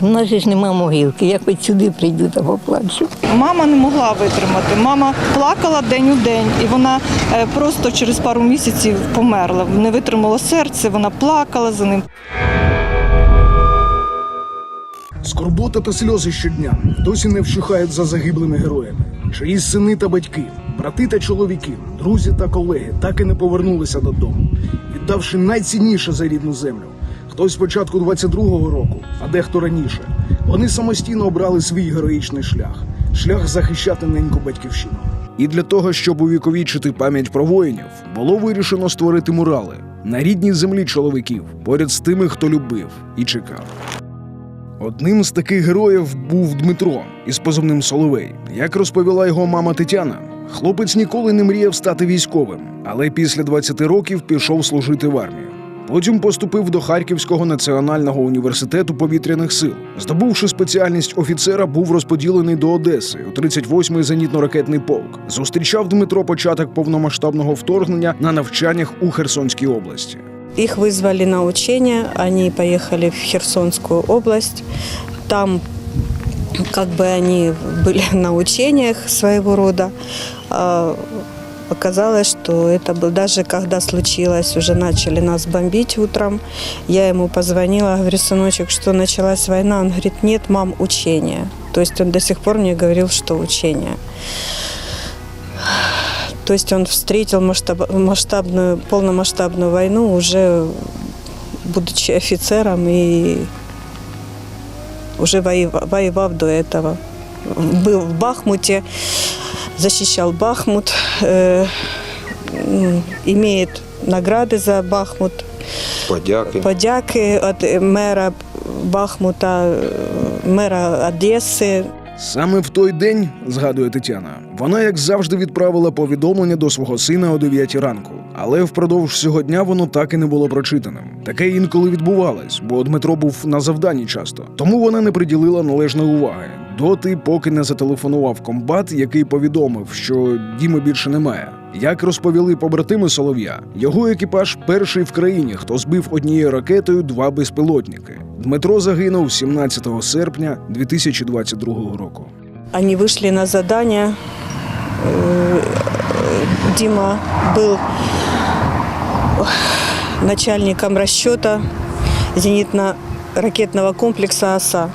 У нас ж нема могилки, я хоч сюди прийду та поплачу. Мама не могла витримати. Мама плакала день у день, і вона е, просто через пару місяців померла. Не витримало серце, вона плакала за ним. Скорбота та сльози щодня досі не вщухають за загиблими героями. Чиїсь сини та батьки, брати та чоловіки, друзі та колеги так і не повернулися додому, віддавши найцінніше за рідну землю. Хтось спочатку 22-го року, а дехто раніше. Вони самостійно обрали свій героїчний шлях шлях захищати неньку батьківщину. І для того, щоб увіковічити пам'ять про воїнів, було вирішено створити мурали на рідній землі чоловіків, поряд з тими, хто любив і чекав. Одним з таких героїв був Дмитро із позивним Соловей. Як розповіла його мама Тетяна, хлопець ніколи не мріяв стати військовим, але після 20 років пішов служити в армію. Потім поступив до Харківського національного університету повітряних сил. Здобувши спеціальність офіцера, був розподілений до Одеси у 38-й зенітно-ракетний полк. Зустрічав Дмитро початок повномасштабного вторгнення на навчаннях у Херсонській області. Их вызвали на учения, они поехали в Херсонскую область. Там как бы они были на учениях своего рода. Оказалось, что это был даже когда случилось, уже начали нас бомбить утром. Я ему позвонила, говорю, сыночек, что началась война? Он говорит, нет, мам, учения. То есть он до сих пор мне говорил, что учения. То есть он встретил масштаб- масштабную, полномасштабную войну уже будучи офицером и уже воева- воевав до этого. Был в Бахмуте, защищал Бахмут, э, м, имеет награды за Бахмут, Подяки. подяки от э, мэра Бахмута, э, мэра Одессы, Саме в той день, згадує Тетяна, вона, як завжди, відправила повідомлення до свого сина о 9 ранку. Але впродовж цього дня воно так і не було прочитаним. Таке інколи відбувалось, бо Дмитро був на завданні часто. Тому вона не приділила належної уваги. Доти, поки не зателефонував комбат, який повідомив, що Діми більше немає. Як розповіли побратими Солов'я, його екіпаж перший в країні, хто збив однією ракетою два безпілотники. Дмитро загинув 17 серпня 2022 року. Они вышли на задание. Э, Дима был начальником расчета зенитно-ракетного комплекса «Оса».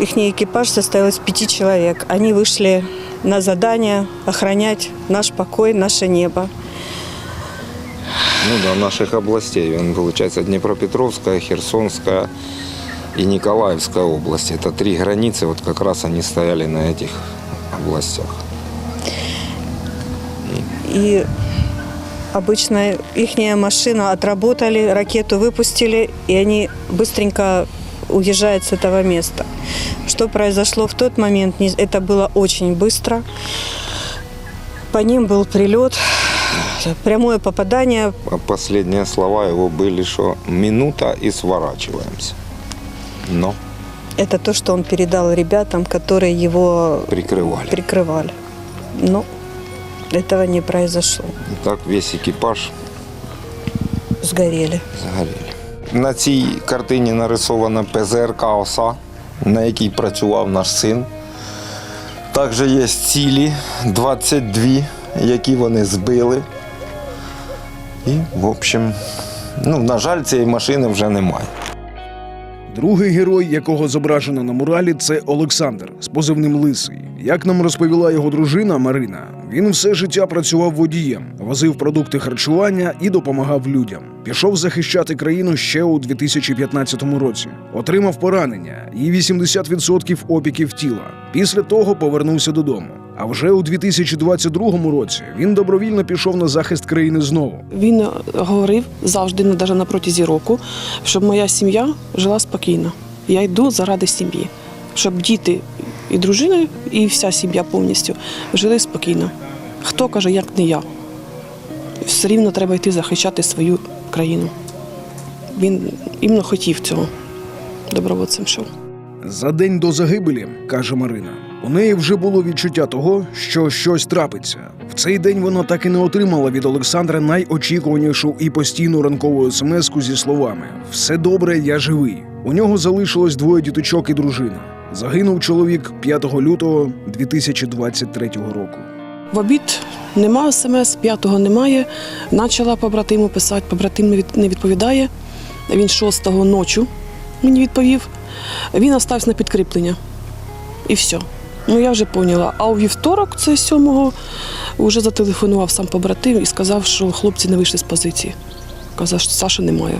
Их экипаж состоял из пяти человек. Они вышли на задание охранять наш покой, наше небо. Ну да, наших областей. Он, получается, Днепропетровская, Херсонская и Николаевская области. Это три границы, вот как раз они стояли на этих областях. И обычно их машина отработали, ракету выпустили, и они быстренько уезжают с этого места. Что произошло в тот момент, это было очень быстро. По ним был прилет, прямое попадание. А последние слова его были, что минута и сворачиваемся. Но Это то, что он передал ребятам, которые его прикрывали. прикрывали. Но этого не произошло. И так весь екіпаж Сгорели. згоріли. На цій картині нарисована ПЗРК ОСА, на якій працював наш син. Також є цілі 22, які вони збили. І, в общем, ну, на жаль, цієї машини вже немає. Другий герой, якого зображено на муралі, це Олександр з позивним Лисий. Як нам розповіла його дружина Марина, він все життя працював водієм, возив продукти харчування і допомагав людям. Пішов захищати країну ще у 2015 році. Отримав поранення і 80% опіків тіла. Після того повернувся додому. А вже у 2022 році він добровільно пішов на захист країни знову. Він е, говорив завжди, навіть на протязі року, щоб моя сім'я жила спокійно. Я йду заради сім'ї, щоб діти і дружина, і вся сім'я повністю жили спокійно. Хто каже, як не я? Все рівно треба йти захищати свою країну. Він іменно хотів цього добровольцем йшов. За день до загибелі, каже Марина, у неї вже було відчуття того, що щось трапиться. В цей день вона так і не отримала від Олександра найочікуванішу і постійну ранкову смс зі словами: Все добре, я живий. У нього залишилось двоє діточок і дружина. Загинув чоловік 5 лютого 2023 року. В обід нема смс, п'ятого немає. Начала побратиму писати, побратим не відповідає. Він шостого ночі мені відповів. Він остався на підкріплення. І все. Ну я вже поняла. А у вівторок, це сьомого, вже зателефонував сам побратим і сказав, що хлопці не вийшли з позиції. Казав, що Саші немає.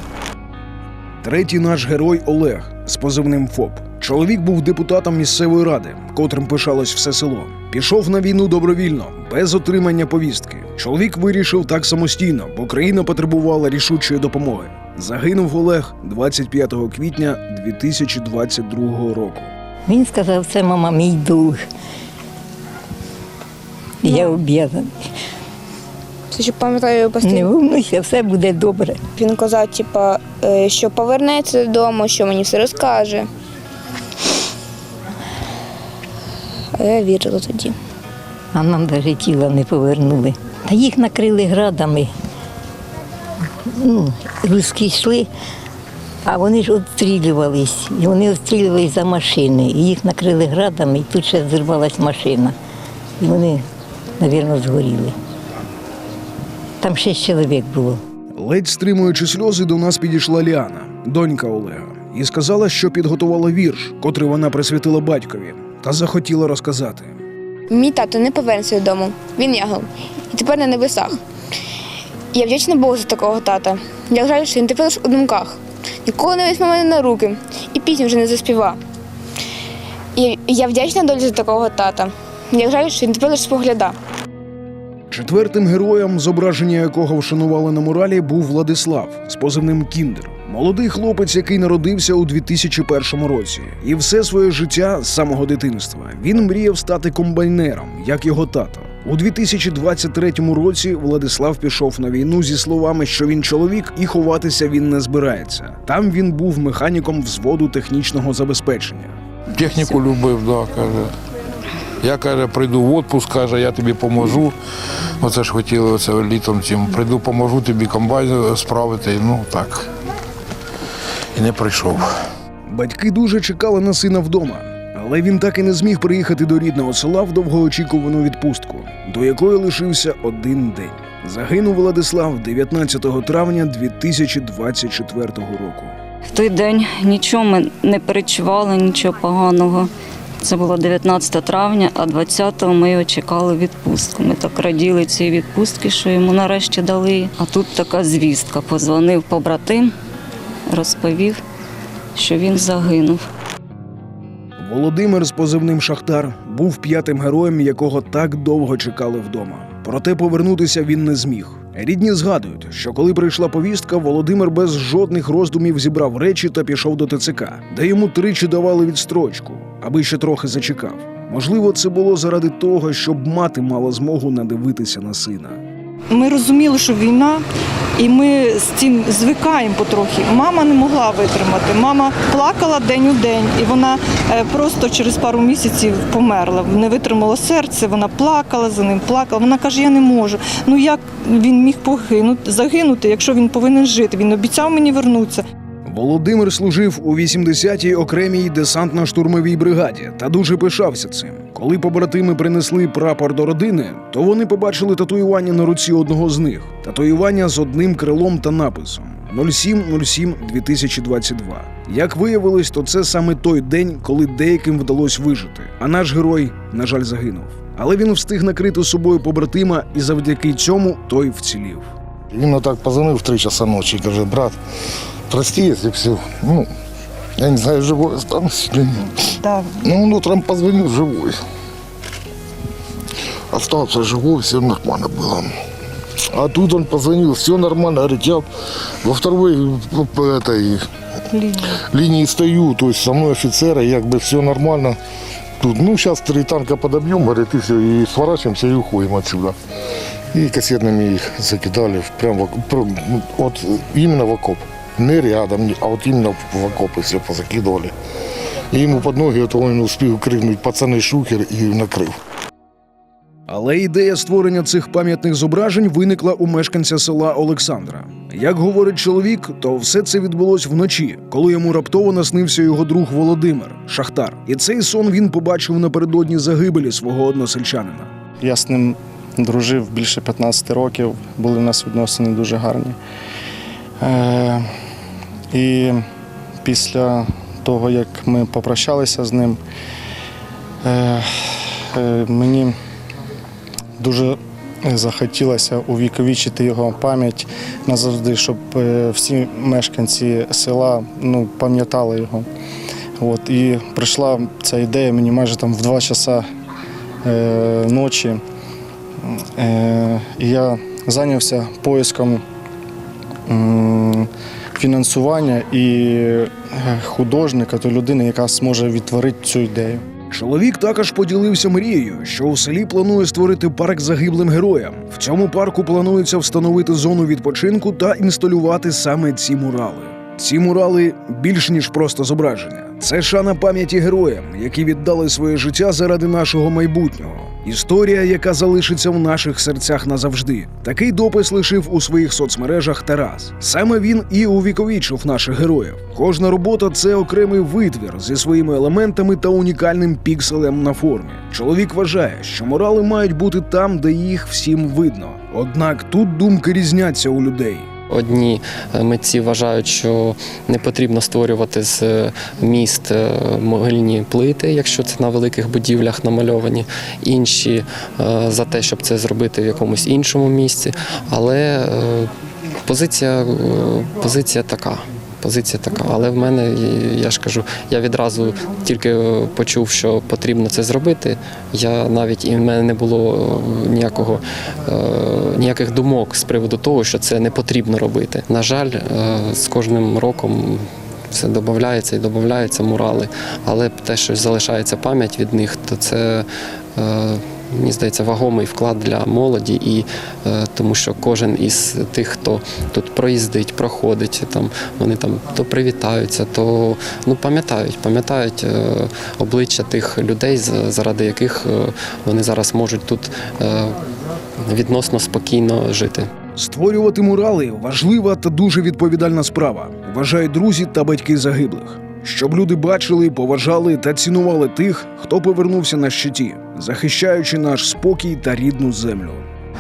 Третій наш герой Олег з позивним ФОП. Чоловік був депутатом місцевої ради, котрим пишалось все село. Пішов на війну добровільно, без отримання повістки. Чоловік вирішив так самостійно, бо країна потребувала рішучої допомоги. Загинув Олег 25 квітня 2022 року. Він сказав, це мама мій долг. Я об'язаний. Це що пам'ятаю Не постійно. волнуйся, все буде добре. Він казав, типа, е, що повернеться додому, що мені все розкаже. А я вірила тоді. А нам навіть тіла не повернули. Та їх накрили градами. Ну, русські йшли, а вони ж обстрілювались. І вони обстрілювались за машини. І їх накрили градами, і тут ще зірвалась машина. І вони, мабуть, згоріли. Там шість чоловік було. Ледь стримуючи сльози, до нас підійшла Ліана, донька Олега, і сказала, що підготувала вірш, котрий вона присвятила батькові, та захотіла розказати. Мій тато не повернеться додому. Він ягол. І тепер на небесах. Я вдячна Богу за такого тата. Я жаль, що він тепер лише у думках. Ніколи не візьме мене на руки і пісню вже не заспіва. І я вдячна долі за такого тата. Я жаль, що він тепер лише спогляда. Четвертим героєм, зображення якого вшанували на муралі, був Владислав з позивним Кіндер. Молодий хлопець, який народився у 2001 році, і все своє життя з самого дитинства він мріяв стати комбайнером, як його тато. У 2023 році Владислав пішов на війну зі словами, що він чоловік і ховатися він не збирається. Там він був механіком взводу технічного забезпечення. Техніку любив, да, каже. Я каже, прийду в відпуск, каже, я тобі поможу. Оце ж хотіли оце літом цим. Прийду, поможу тобі комбайн справити. Ну так. І не прийшов. Батьки дуже чекали на сина вдома, але він так і не зміг приїхати до рідного села в довгоочікувану відпустку, до якої лишився один день. Загинув Владислав 19 травня 2024 року. В той день нічого ми не перечували, нічого поганого. Це було 19 травня, а 20-го ми його чекали відпустку. Ми так раділи цій відпустки, що йому нарешті дали. А тут така звістка. Позвонив побратим, розповів, що він загинув. Володимир з позивним Шахтар був п'ятим героєм, якого так довго чекали вдома. Проте повернутися він не зміг. Рідні згадують, що коли прийшла повістка, Володимир без жодних роздумів зібрав речі та пішов до ТЦК, де йому тричі давали відстрочку, аби ще трохи зачекав. Можливо, це було заради того, щоб мати мала змогу надивитися на сина. Ми розуміли, що війна, і ми з цим звикаємо потрохи. Мама не могла витримати. Мама плакала день у день, і вона е, просто через пару місяців померла. Не витримало серце, вона плакала за ним, плакала. Вона каже: Я не можу. Ну як він міг погинути, загинути, якщо він повинен жити? Він обіцяв мені вернутися. Володимир служив у 80-й окремій десантно-штурмовій бригаді та дуже пишався цим. Коли побратими принесли прапор до родини, то вони побачили татуювання на руці одного з них. Татуювання з одним крилом та написом 07.07.2022. Як виявилось, то це саме той день, коли деяким вдалося вижити. А наш герой, на жаль, загинув. Але він встиг накрити собою побратима, і завдяки цьому той вцілів. Він отак позвонив в 3 часа ночі і каже, брат, прости, якщо все. Ну, я не знаю, живой останусь или нет. Да. Ну, он утром позвонил живой. Остался живой, все нормально было. А тут он позвонил, все нормально, говорит, я во второй по этой линии стою, то есть со мной офицеры, как бы все нормально. Тут, ну, сейчас три танка подобьем, говорит, и все, и сворачиваемся и уходим отсюда. И кассетными их закидали прям прям, вот именно в окоп. Не рядом, не- а вот именно в окопы все позакидывали. И ему под ноги, это он успел крикнуть пацаны шухер и накрыл. Але ідея створення цих пам'ятних зображень виникла у мешканця села Олександра. Як говорить чоловік, то все це відбулось вночі, коли йому раптово наснився його друг Володимир, шахтар. І цей сон він побачив напередодні загибелі свого односельчанина. Я з ним дружив більше 15 років, були в нас відносини дуже гарні. Е, і після того, як ми попрощалися з ним, е, е, мені дуже захотілося увіковічити його пам'ять назавжди, щоб е, всі мешканці села ну, пам'ятали його. От, і прийшла ця ідея мені майже там в 2 часа е, ночі. Е, я зайнявся поиском м, фінансування і е, художника, то людини, яка зможе відтворити цю ідею. Чоловік також поділився мрією, що у селі планує створити парк загиблим героям. В цьому парку планується встановити зону відпочинку та інсталювати саме ці мурали. Ці мурали більш ніж просто зображення. Це шана пам'яті героям, які віддали своє життя заради нашого майбутнього. Історія, яка залишиться в наших серцях назавжди. Такий допис лишив у своїх соцмережах Тарас. Саме він і увіковічив наших героїв. Кожна робота це окремий витвір зі своїми елементами та унікальним пікселем на формі. Чоловік вважає, що морали мають бути там, де їх всім видно. Однак тут думки різняться у людей. Одні митці вважають, що не потрібно створювати з е, міст е, могильні плити, якщо це на великих будівлях намальовані. Інші е, за те, щоб це зробити в якомусь іншому місці. Але позиція, позиція така. Позиція така, але в мене, я ж кажу, я відразу тільки е, почув, що потрібно це зробити. Я навіть і в мене не було е, ніякого е, ніяких думок з приводу того, що це не потрібно робити. На жаль, з кожним роком. Все додається і додається мурали, але те, що залишається пам'ять від них, то це мені здається вагомий вклад для молоді, і е, тому що кожен із тих, хто тут проїздить, проходить, там вони там то привітаються, то ну пам'ятають, пам'ятають е, обличчя тих людей, заради яких е, вони зараз можуть тут відносно спокійно жити. Створювати мурали важлива та дуже відповідальна справа, вважають друзі та батьки загиблих. Щоб люди бачили, поважали та цінували тих, хто повернувся на щиті, захищаючи наш спокій та рідну землю.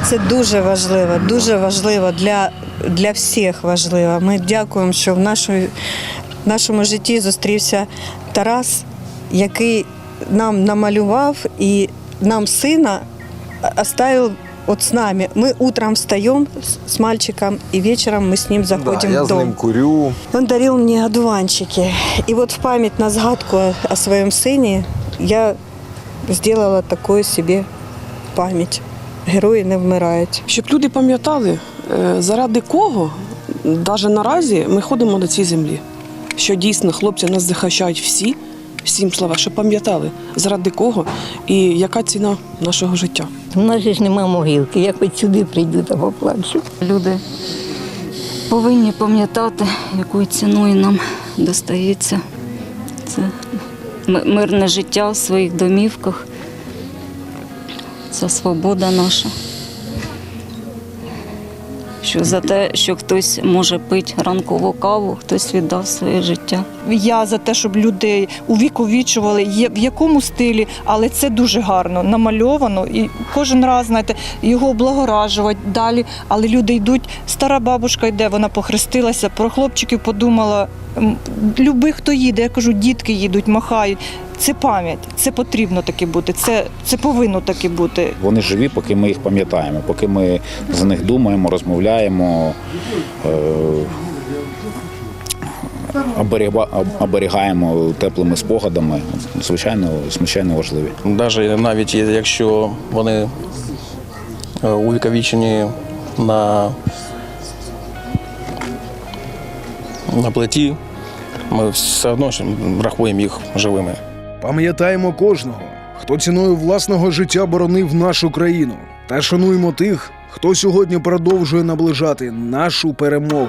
Це дуже важливо, дуже важливо для, для всіх важливо. Ми дякуємо, що в нашому, в нашому житті зустрівся Тарас, який нам намалював і нам сина оставив от с нами. Мы утром встаем с- с мальчиком, и вечером мы с ним заходим я в з дом. ним курю. Он дарил мне одуванчики. И вот в память на сгадку о, о своем сыне я сделала такую себе память. Герої не вмирають. Щоб люди пам'ятали, е, заради кого навіть наразі ми ходимо на цій землі. Що дійсно хлопці нас захищають всі, всім слова, щоб пам'ятали, заради кого і яка ціна нашого життя. У нас же ж нема могилки. Я хоч сюди прийду та поплачу. Люди повинні пам'ятати, якою ціною нам достається це мирне життя в своїх домівках. Це свобода наша. Що за те, що хтось може пити ранкову каву, хтось віддав своє життя. Я за те, щоб люди увіковічували в якому стилі, але це дуже гарно намальовано. І кожен раз, знаєте, його облагоражувати далі. Але люди йдуть. Стара бабушка йде, вона похрестилася, про хлопчиків подумала. Люби, хто їде, я кажу, дітки їдуть, махають. Це пам'ять, це потрібно таки бути, це, це повинно таки бути. Вони живі, поки ми їх пам'ятаємо, поки ми за них думаємо, розмовляємо, е, оберігаємо теплими спогадами. Звичайно, звичайно важливі. Навіть навіть якщо вони е, увіковічені на, на плиті, ми все одно ж рахуємо їх живими. Пам'ятаємо кожного, хто ціною власного життя боронив нашу країну, та шануємо тих, хто сьогодні продовжує наближати нашу перемогу.